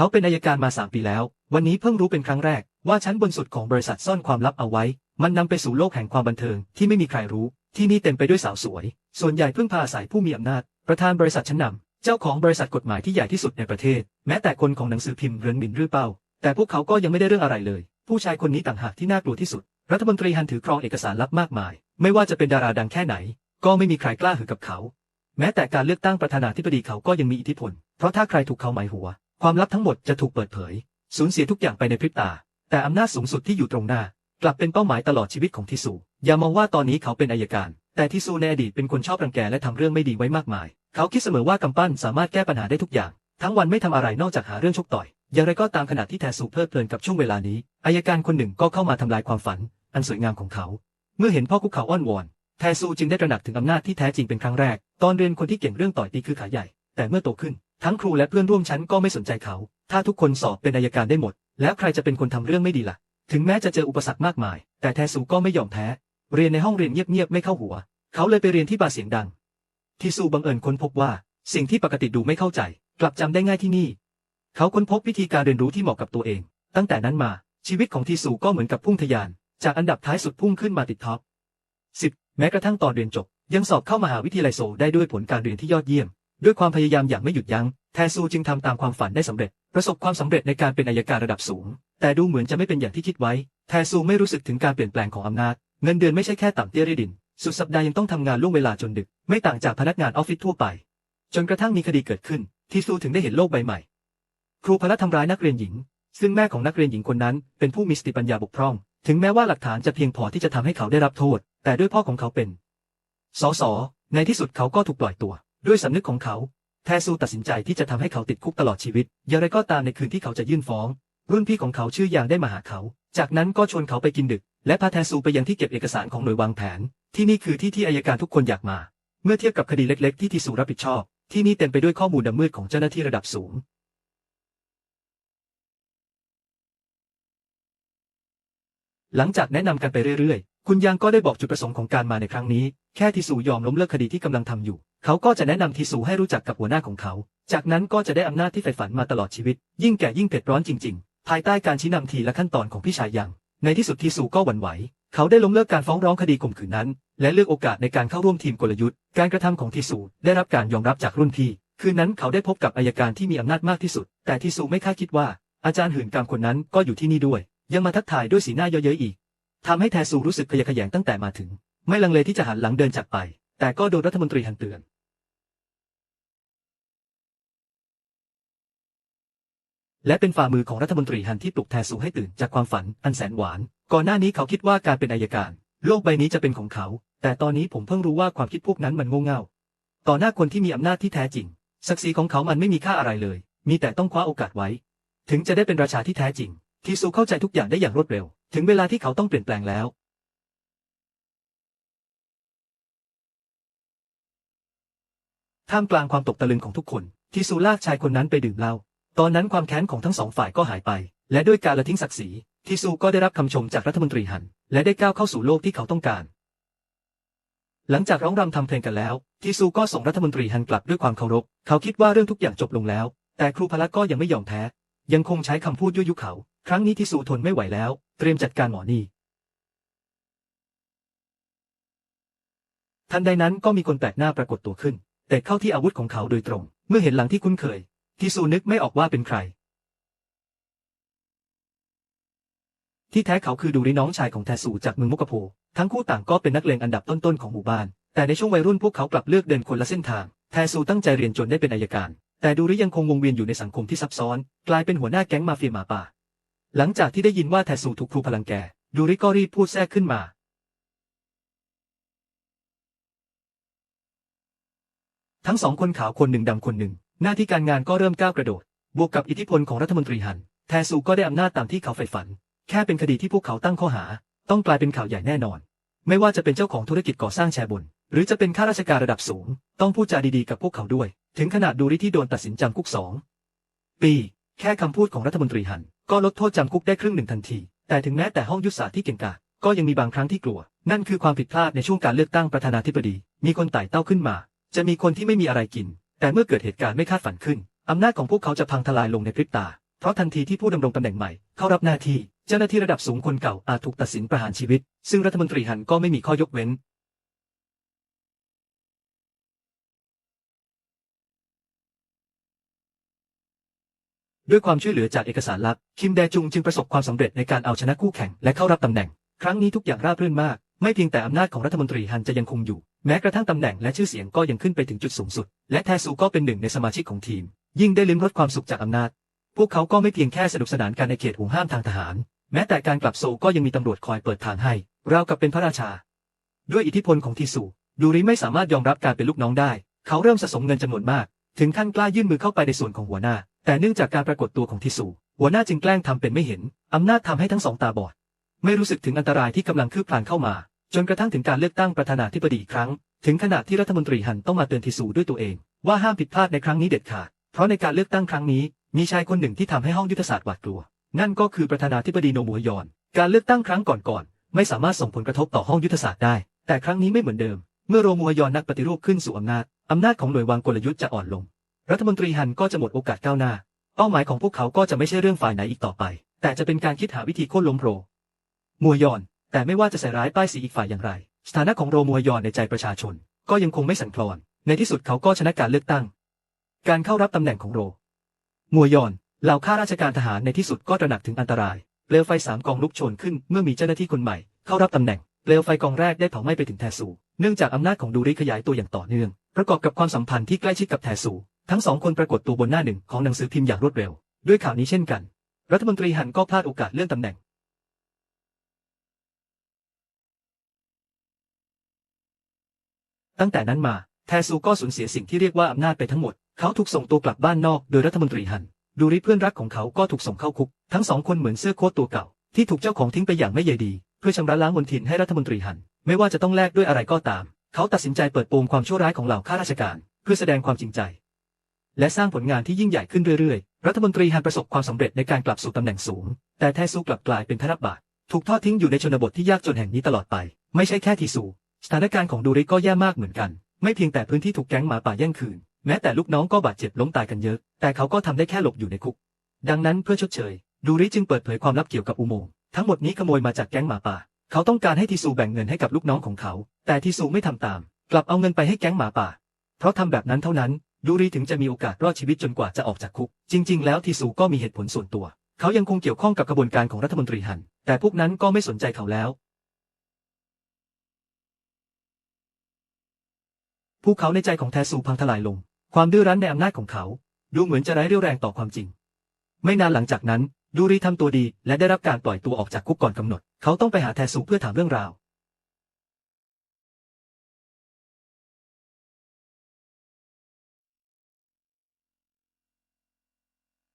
เขาเป็นอายการมาสามปีแล้ว วันนี้เพิ่งรู้เป็นครั้งแรก ว่าชั้นบนสุดของบริษัทซ่อนความลับเอาไว้ มันนำไปสู่โลกแห่งความบันเทิงที่ไม่มีใครรู้ ที่นี่เต็มไปด้วยสาวสวย ส่วนใหญ่เพึ่งพาอาศัยผู้มีอำนาจ ประธานบริษัทชั้นนำเจ้าของบริษัทกฎหมายที่ใหญ่ที่สุดในประเทศ แม้แต่คนของหนังสือพิมพ์เรินหมินรือเป้า แต่พวกเขาก็ยังไม่ได้เรื่องอะไรเลย ผู้ชายคนนี้ต่างหากที่น่ากลัวที่สุด รัฐมนตรีฮันถือครองเอกสารลับมากมาย ไม่ว่าจะเป็นดาราดังแค่ไหน ก็ไม่มีใครกล้าหือกับเขา แม้แต่การเลือกตั้งประธานาธิบดีเขาก็ยังมีอิทธิพล เพราะถ้าใครถูกเขาหมายหัว ความลับทั้งหมดจะถูกเปิดเผย สูญเสียทุกอย่างไปในพริบตา แต่อำนาจสูงสุดที่อยู่ตรงหน้า กลับเป็นเป้าหมายตลอดชีวิตของทิสูอย่ามองว่าตอนนี้เขาเป็นอายการ แต่ทิสูในอดีตเป็นคนชอบรังแกและทำเรื่องไม่ดีไว้มากมาย เขาคิดเสมอว่ากำปั้นสามารถแก้ปัญหาได้ทุกอย่าง ทั้งวันไม่ทำอะไรนอกจากหาเรื่องชกต่อย อย่างไรก็ตามขณะที่แทสูเพลิดเพลินกับช่วงเวลานี้อายการคนหนึ่งก็เข้ามาทำลายความฝัน อันสวยงามของเขา เมื่อเห็นพ่อคุกเขาอ้อนวอนแทซูจึงได้ตระหนักถึงอำนาจที่แท้จริงเป็นครั้งแรก ตอนเรียนคนที่เก่งเรื่องต่อยตีคือขาใหญ่ แต่เมื่อโตขึ้น ทั้งครูและเพื่อนร่วมชั้นก็ไม่สนใจเขา ถ้าทุกคนสอบเป็นอายการได้หมด แล้วใครจะเป็นคนทำเรื่องไม่ดีล่ะ ถึงแม้จะเจออุปสรรคมากมาย แต่แทซูก็ไม่ยอมแพ้ เรียนในห้องเรียนเงียบๆไม่เข้าหัว เขาเลยไปเรียนที่บาร์เสียงดัง ทีซูบังเอิญค้นพบว่า สิ่งที่ปกติดูไม่เข้าใจ กลับจำได้ง่ายที่นี่ เขาค้นพบวิธีการเรียนรู้ที่เหมาะกับตัวเอง ตั้งแต่นั้นมาชีวิตของทีสูก็เหมือนกับพุ่งทะยาน จากอันดับท้ายสุดพุ่งขึ้นมาติดท็อป10 แม้กระทั่งตอนเรียนจบ ยังสอบเข้ามหาวิทยาลัยโซได้ด้วยผลการเรียนที่ยอดเยี่ยม ด้วยความพยายามอย่างไม่หยุดยัง้ง แทซูจึงทำตามความฝันได้สำเร็จ ประสบความสำเร็จในการเป็นอัยการระดับสูง แต่ดูเหมือนจะไม่เป็นอย่างที่คิดไว้ แทซูไม่รู้สึกถึงการเปลี่ยนแปลงของอำนาจ เงินเดือนไม่ใช่แค่ต่ำเตี้ยเรดิน สุดสัปดาห์ยังต้องทำงานล่วงเวลาจนดึก ไม่ต่างจากพนักงานออฟฟิศทั่วไป จนกระทั่งมีคดีเกิดขึ้น ที่ซูถึงได้เห็นโลกใบใหม่ ครูพละทำร้ายนักเรียนหญิง ซึ่งแม่ของนักเรียนหญิงคนนั้น เป็นผู้มีสติปัญญาบกพร่อง ถึงแม้ว่าหลักฐานจะเพียงพอที่จะทำให้เขาได้รับโทษ แต่ด้วยพ่อของเขาเป็น สส ในที่สุดเขาก็ถูกปล่อยตัว ด้วยสำนึกของเขา แทซูตัดสินใจที่จะทำให้เขาติดคุกตลอดชีวิต อย่างไรก็ตามในคืนที่เขาจะยื่นฟ้อง รุ่นพี่ของเขาชื่อยางได้มาหาเขา จากนั้นก็ชวนเขาไปกินดึก และพาแทซูไปยังที่เก็บเอกสารของหน่วยวางแผน ที่นี่คือที่ที่อายการทุกคนอยากมา เมื่อเทียบกับคดีเล็ก ๆ ที่ทีสูรับผิดชอบ ที่นี่เต็มไปด้วยข้อมูลดำมืดของเจ้าหน้าที่ระดับสูงหลังจากแนะนำกันไปเรื่อย คุณยังก็ได้บอกจุดประสงค์ของการมาในครั้งนี้ แค่ทิสูยอมล้มเลิกคดีที่กำลังทำอยู่ เขาก็จะแนะนำทิสูให้รู้จักกับหัวหน้าของเขา จากนั้นก็จะได้อำนาจที่ใฝ่ฝันมาตลอดชีวิต ยิ่งแก่ยิ่งเผ็ดร้อนจริง ๆ ภายใต้การชี้นำทีและขั้นตอนของพี่ชายยัง ในที่สุดทิสูก็หวั่นไหว เขาได้ล้มเลิกการฟ้องร้องคดีข่มขืนนั้น และเลือกโอกาสในการเข้าร่วมทีมกลยุทธ์ การกระทำของทิสูได้รับการยอมรับจากรุ่นพี่ คืนนั้นเขาได้พบกับอายการที่มีอำนาจมากที่สุด แต่ทิสูไม่คาดคิดว่า อาจารย์หื่นกามคนนั้นก็อยู่ที่นี่ด้วย ยังมาทักทายด้วยสีหน้าเย้ยๆอีก ทำให้แทซูรู้สึกขยะแขยงตั้งแต่มาถึง ไม่ลังเลที่จะหันหลังเดินจากไป แต่ก็โดนรัฐมนตรีหันเตือนและเป็นฝ่ามือของรัฐมนตรีฮันที่ปลุกแทซูให้ตื่นจากความฝันอันแสนหวาน ก่อนหน้านี้เขาคิดว่าการเป็นอายการ โลกใบนี้จะเป็นของเขา แต่ตอนนี้ผมเพิ่งรู้ว่าความคิดพวกนั้นมันโง่เง่า ต่อหน้าคนที่มีอำนาจที่แท้จริง ศักดิ์ศรีของเขามันไม่มีค่าอะไรเลย มีแต่ต้องคว้าโอกาสไว้ ถึงจะได้เป็นราชาที่แท้จริง ทีซูเข้าใจทุกอย่างได้อย่างรวดเร็ว ถึงเวลาที่เขาต้องเปลี่ยนแปลงแล้ว ท่ามกลางความตกตะลึงของทุกคนทีซูลากชายคนนั้นไปดื่มเหล้า ตอนนั้นความแค้นของทั้งสองฝ่ายก็หายไป และด้วยการละทิ้งศักดิ์ศรีทีซูก็ได้รับคำชมจากรัฐมนตรีฮัน และได้ก้าวเข้าสู่โลกที่เขาต้องการ หลังจากร้องรำทำเพลงกันแล้ว ทีซูก็ส่งรัฐมนตรีฮันกลับด้วยความเคารพ เขาคิดว่าเรื่องทุกอย่างจบลงแล้ว แต่ครูพละก็ยังไม่ยอมแพ้ ยังคงใช้คำพูดยั่วยุเขา ครั้งนี้ทีซูทนไม่ไหวแล้ว เตรียมจัดการหมอนี่ ทันใดนั้นก็มีคนแปลกหน้าปรากฏตัวขึ้น แต่เข้าที่อาวุธของเขาโดยตรง เมื่อเห็นหลังที่คุ้นเคย ทีซูนึกไม่ออกว่าเป็นใคร ที่แท้เขาคือดูริน้องชายของแทสูจากเมืองมุกโพทั้งคู่ต่างก็เป็นนักเลงอันดับต้นๆของหมู่บ้าน แต่ในช่วงวัยรุ่นพวกเขากลับเลือกเดินคนละเส้นทาง แทสูตั้งใจเรียนจนได้เป็นอัยการ แต่ดูริยังคงวงเวียนอยู่ในสังคมที่ซับซ้อน กลายเป็นหัวหน้าแก๊งมาเฟียหมาป่า หลังจากที่ได้ยินว่าแทสูถูกครูพลังแกดูริก็รีบพูดแทรกขึ้นมา ทั้งสองคนขาวคนหนึ่งดำคนหนึ่ง หน้าที่การงานก็เริ่มก้าวกระโดด บวกกับอิทธิพลของรัฐมนตรีฮัน แทซูก็ได้อำนาจตามที่เขาใฝ่ฝัน แค่เป็นคดีที่พวกเขาตั้งข้อหา ต้องกลายเป็นข่าวใหญ่แน่นอน ไม่ว่าจะเป็นเจ้าของธุรกิจก่อสร้างแชร์บน หรือจะเป็นข้าราชการระดับสูง ต้องพูดจาดีๆกับพวกเขาด้วย ถึงขนาดดูริที่โดนตัดสินจำคุกสองปี แค่คำพูดของรัฐมนตรีฮัน ก็ลดโทษจำคุกได้ครึ่งหนึ่งทันที แต่ถึงแม้แต่ห้องยุทธศาสตร์ที่เก่งกาจก็ยังมีบางครั้งที่กลัว นั่นคือความผิดพลาดในช่วงการเลือกตั้งประธานาธิบดี มีคนไต่เต้าขึ้นมา จะมีคนที่ไม่มีอะไรกิน แต่เมื่อเกิดเหตุการณ์ไม่คาดฝันขึ้นอำนาจของพวกเขาจะพังทลายลงในพริบตา เพราะทันทีที่ผู้ดำรงตำแหน่งใหม่เข้ารับหน้าที่ เจ้าหน้าที่ระดับสูงคนเก่าอาจถูกตัดสินประหารชีวิต ซึ่งรัฐมนตรีฮันก็ไม่มีข้อยกเว้น ด้วยความช่วยเหลือจากเอกสารลับ คิมแดจุงจึงประสบความสำเร็จในการเอาชนะคู่แข่งและเข้ารับตำแหน่ง ครั้งนี้ทุกอย่างราบรื่นมาก ไม่เพียงแต่อำนาจของรัฐมนตรีฮันจะยังคงอยู่ แม้กระทั่งตำแหน่งและชื่อเสียงก็ยังขึ้นไปถึงจุดสูงสุด และแทซูก็เป็นหนึ่งในสมาชิกของทีม ยิ่งได้ลิ้มรสความสุขจากอำนาจ พวกเขาก็ไม่เพียงแค่สนุกสนานกันในเขตห่วงห้ามทางทหาร แม้แต่การกลับโซก็ยังมีตำรวจคอยเปิดทางให้ราวกับเป็นพระราชา ด้วยอิทธิพลของทีสูดูริไม่สามารถยอมรับการเป็นลูกน้องได้ เขาเริ่มสะสมเงินจำนวนมาก ถึงขั้นกล้ายื่นมือเข้าไปในส่วนของหัวหน้า แต่เนื่องจากการปรากฏตัวของทีสูหัวหน้าจึงแกล้งทำเป็นไม่เห็นอำนาจทำให้ทั้งสองตาบอด ไม่รู้สึกถึงอันตรายที่กำลังคืบคลานเข้ามา จนกระทั่งถึงการเลือกตั้งประธานาธิบดีอีกครั้ง ถึงขนาดที่รัฐมนตรีฮันต้องมาเตือนทีสูด้วยตัวเอง ว่าห้ามผิดพลาดในครั้งนี้เด็ดขาด เพราะในการเลือกตั้งครั้งนี้ มีชายคนหนึ่งที่ทำให้ห้องยุทธศาสตร์หวาดกลัว นั่นก็คือประธานาธิบดีโนมูฮยอน การเลือกตั้งครั้งก่อนๆไม่สามารถส่งผลกระทบต่อห้องยุทธศาสตร์ได้ แต่ครั้งนี้ไม่เหมือนเดิม เมื่อโรมูฮยอนนักปฏิรูปขึ้นสู่อำนาจอำนาจของหน่วยวางกลยุทธ์จะอ่อนลง รัฐมนตรีฮันก็จะหมดโอกาสก้าวหน้า เป้าหมายของพวกเขาก็จะไม่ใช่เรื่องฝ่ายไหนอีกต่อไป แต่จะเป็นการคิดหาวิธีโค่นล้มโรมัวยอน แต่ไม่ว่าจะใส่ร้ายป้ายสีอีกฝ่ายอย่างไร สถานะของโรมัวยอนในใจประชาชน ก็ยังคงไม่สั่นคลอน ในที่สุดเขาก็ชนะการเลือกตั้ง การเข้ารับตำแหน่งของโร มัวยอนเหล่าข้าราชการทหารในที่สุดก็ตระหนักถึงอันตรายเปลวไฟสามกองลุกโชนขึ้นเมื่อมีเจ้าหน้าที่คนใหม่เข้ารับตำแหน่งเปลวไฟกองแรกได้เผาไหม้ไปถึงแทซูเนื่องจากอำนาจของดูริขยายตัวอย่างต่อเนื่อง ประกอบกับความสัมพันธ์ที่ใกล้ชิดกับแทซู ทั้งสองคนปรากฏตัวบนหน้าหนึ่งของหนังสือพิมพ์อย่างรวดเร็ว ด้วยข่าวนี้เช่นกัน รัฐมนตรีฮันก็พลาดโอกาสเลื่อนตำแหน่ง ตั้งแต่นั้นมา แทซูก็สูญเสียสิ่งที่เรียกว่าอำนาจไปทั้งหมด เขาถูกส่งตัวกลับบ้านนอกโดยรัฐมนตรีฮัน ดูริเพื่อนรักของเขาก็ถูกส่งเข้าคุก ทั้งสองคนเหมือนเสื้อโค้ทตัวเก่า ที่ถูกเจ้าของทิ้งไปอย่างไม่ใยดี เพื่อชำระล้างมลทินให้รัฐมนตรีฮัน ไม่ว่าจะต้องแลกด้วยอะไรก็ตาม เขาตัดสินใจเปิดโปงความชั่วร้ายของเหล่าข้าราชการ เพื่อแสดงความจริงใจ และสร้างผลงานที่ยิ่งใหญ่ขึ้นเรื่อยๆ รัฐมนตรีฮันประสบความสำเร็จในการกลับสู่ตำแหน่งสูง แต่แทซูกลับกลายเป็นทาสบาทถูกทอดทิ้งอยู่ในชนบทที่ยากจนแห่งนี้ตลอดไป ไม่ใช่แค่ทีซู สถานการณ์ของดูริก็แย่มากเหมือนกัน ไม่เพียงแต่พื้นที่ถูกแก๊งหมาป่าแย่งคืน แม้แต่ลูกน้องก็บาดเจ็บล้มตายกันเยอะ แต่เขาก็ทำได้แค่หลบอยู่ในคุก ดังนั้นเพื่อชดเชย ดูริจึงเปิดเผยความลับเกี่ยวกับอุโมงค์ทั้งหมดนี้ขโมยมาจากแก๊งหมาป่า เขาต้องการให้ทีซูแบ่งเงินให้กับลูกน้องของเขา แต่ทีซูไม่ทำตาม กลับเอาเงินไปให้แก๊งหมาป่า เพราะทำแบบนั้นเท่านั้น ดูรีถึงจะมีโอกาสรอดชีวิตจนกว่าจะออกจากคุก จริง ๆ แล้วทีซูก็มีเหตุผลส่วนตัว เขายังคงเกี่ยวข้องกับกระบวนการของรัฐมนตรีฮัน แต่พวกนั้นก็ไม่สนใจเขาแล้วภูเขาในใจของแทซูพังทลายลง ความดื้อรั้นในอำนาจของเขา ดูเหมือนจะไร้เรี่ยวแรงต่อความจริง ไม่นานหลังจากนั้นดูรีทำตัวดีและได้รับการปล่อยตัวออกจากคุกก่อนกำหนด เขาต้องไปหาแทซูเพื่อถามเรื่องราว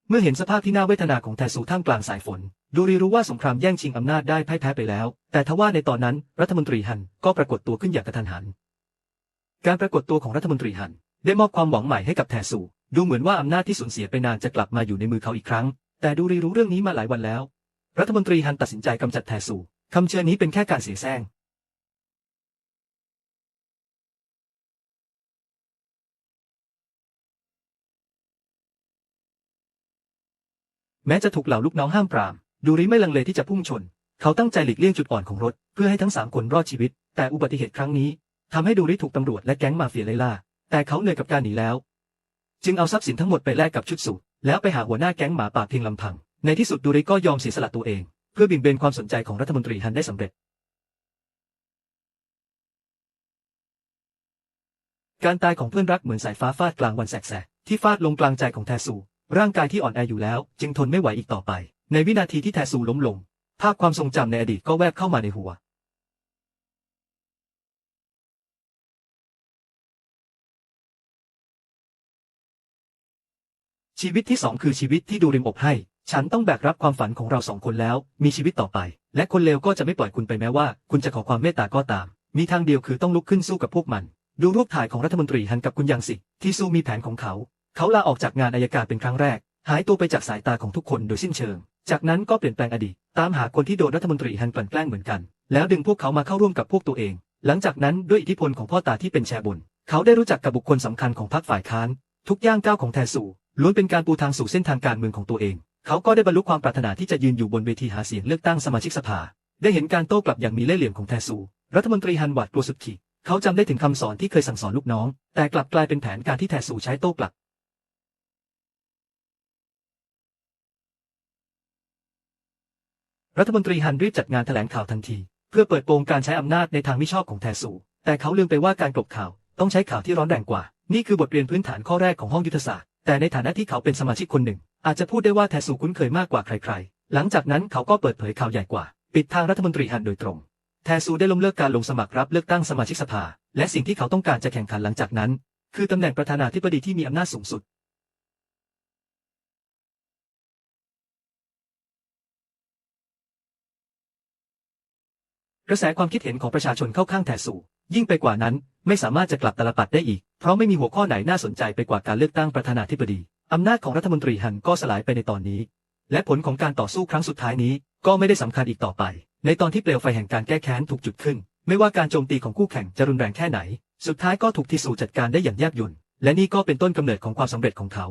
เมื่อเห็นสภาพที่น่าเวทนาของแทซูท่ามกลางสายฝน ดูรีรู้ว่าสงครามแย่งชิงอำนาจได้พ่ายแพ้ไปแล้ว แต่ทว่าในตอนนั้นรัฐมนตรีฮันก็ปรากฏตัวขึ้นอย่างกระทันหัน การปรากฏตัวของรัฐมนตรีฮัน ได้มอบความหวังใหม่ให้กับแทซู ดูเหมือนว่าอำนาจที่สูญเสียไปนานจะกลับมาอยู่ในมือเขาอีกครั้ง แต่ดูรีรู้เรื่องนี้มาหลายวันแล้ว รัฐมนตรีฮันตัดสินใจกำจัดแทซูคำเชิญนี้เป็นแค่การเสียแซง แม้จะถูกเหล่าลูกน้องห้ามปราม ดูริไม่ลังเลที่จะพุ่งชน เขาตั้งใจหลีกเลี่ยงจุดอ่อนของรถ เพื่อให้ทั้งสามคนรอดชีวิต แต่อุบัติเหตุครั้งนี้ทำให้ดูริถูกตำรวจและแก๊งมาเฟียไล่ล่า แต่เขาเหนื่อยกับการหนีแล้ว จึงเอาทรัพย์สินทั้งหมดไปแลกกับชุดสูทแล้วไปหาหัวหน้าแก๊งหมาป่าเพียงลำพัง ในที่สุดดูริก็ยอมเสียสละตัวเอง เพื่อบินเบนความสนใจของรัฐมนตรีฮันได้สำเร็จ การตายของเพื่อนรักเหมือนสายฟ้าฟาดกลางวันแสกๆที่ฟาดลงกลางใจของแทซู ร่างกายที่อ่อนแออยู่แล้ว จึงทนไม่ไหวอีกต่อไป ในวินาทีที่แทซูล้มลง ภาพความทรงจำในอดีตก็แวบเข้ามาในหัว ชีวิตที่สองคือชีวิตที่ดูริมอบให้ ฉันต้องแบกรับความฝันของเราสองคนแล้ว มีชีวิตต่อไป และคนเลวก็จะไม่ปล่อยคุณไปแม้ว่า คุณจะขอความเมตตาก็ตาม มีทางเดียวคือต้องลุกขึ้นสู้กับพวกมัน ดูรูปถ่ายของรัฐมนตรีฮันกับคุณยังสิ ที่สู้มีแผนของเขา เขาลาออกจากงานอายการเป็นครั้งแรก หายตัวไปจากสายตาของทุกคนโดยสิ้นเชิง จากนั้นก็เปลี่ยนแปลงอดีต ตามหาคนที่โดนรัฐมนตรีฮันกลั่นแกล้งเหมือนกัน แล้วดึงพวกเขามาเข้าร่วมกับพวกตัวเอง หลังจากนั้นด้วยอิทธิพลของพ่อตาที่เป็นแชร์บน เขาได้รู้จักกับบุคคลสำคัญของพรรคฝ่ายค้าน ทุกย่างก้าวของแทซูล้วนเป็นการปูทางสู่เส้นทางการเมืองของตัวเอง เขาก็ได้บรรลุความปรารถนาที่จะยืนอยู่บนเวทีหาเสียงเลือกตั้งสมาชิกสภา ได้เห็นการโต้กลับอย่างมีเล่ห์เหลี่ยมของแทซูรัฐมนตรีฮันหวาดกลัวสุดขีดเขาจำได้ถึงคำสอนที่เคยสั่งสอนลูกน้อง แต่กลับกลายเป็นแผนการที่แทซูใช้โต้กลับ รัฐมนตรีฮันรีบจัดงานแถลงข่าวทันที เพื่อเปิดโปงการใช้อำนาจในทางมิชอบของแทซูแต่เขาลืมไปว่าการกลบข่าวต้องใช้ข่าวที่ร้อนแรงกว่า นี่คือบทเรียนพื้นฐานข้อแรกของห้องยุทธศาสตร์ แต่ในฐานะที่เขาเป็นสมาชิกคนหนึ่ง อาจจะพูดได้ว่าแทซูคุ้นเคยมากกว่าใครๆ หลังจากนั้นเขาก็เปิดเผยข่าวใหญ่กว่า ปิดทางรัฐมนตรีฮันโดยตรง แทซูได้ล้มเลิกการลงสมัครรับเลือกตั้งสมาชิกสภา และสิ่งที่เขาต้องการจะแข่งขันหลังจากนั้น คือตำแหน่งประธานาธิบดีที่มีอำนาจสูงสุด กระแสความคิดเห็นของประชาชนเข้าข้างแทสูยิ่งไปกว่านั้น ไม่สามารถจะกลับตลปัดได้อีก เพราะไม่มีหัวข้อไหนน่าสนใจไปกว่าการเลือกตั้งประธานาธิบดีอำนาจของรัฐมนตรีฮันก็สลายไปในตอนนี้ และผลของการต่อสู้ครั้งสุดท้ายนี้ ก็ไม่ได้สำคัญอีกต่อไป ในตอนที่เปลวไฟแห่งการแก้แค้นถูกจุดขึ้น ไม่ว่าการโจมตีของคู่แข่งจะรุนแรงแค่ไหน สุดท้ายก็ถูกทีสูจัดการได้อย่างแยบยลและนี่ก็เป็นต้นกำเนิดของความสำเร็จของเขา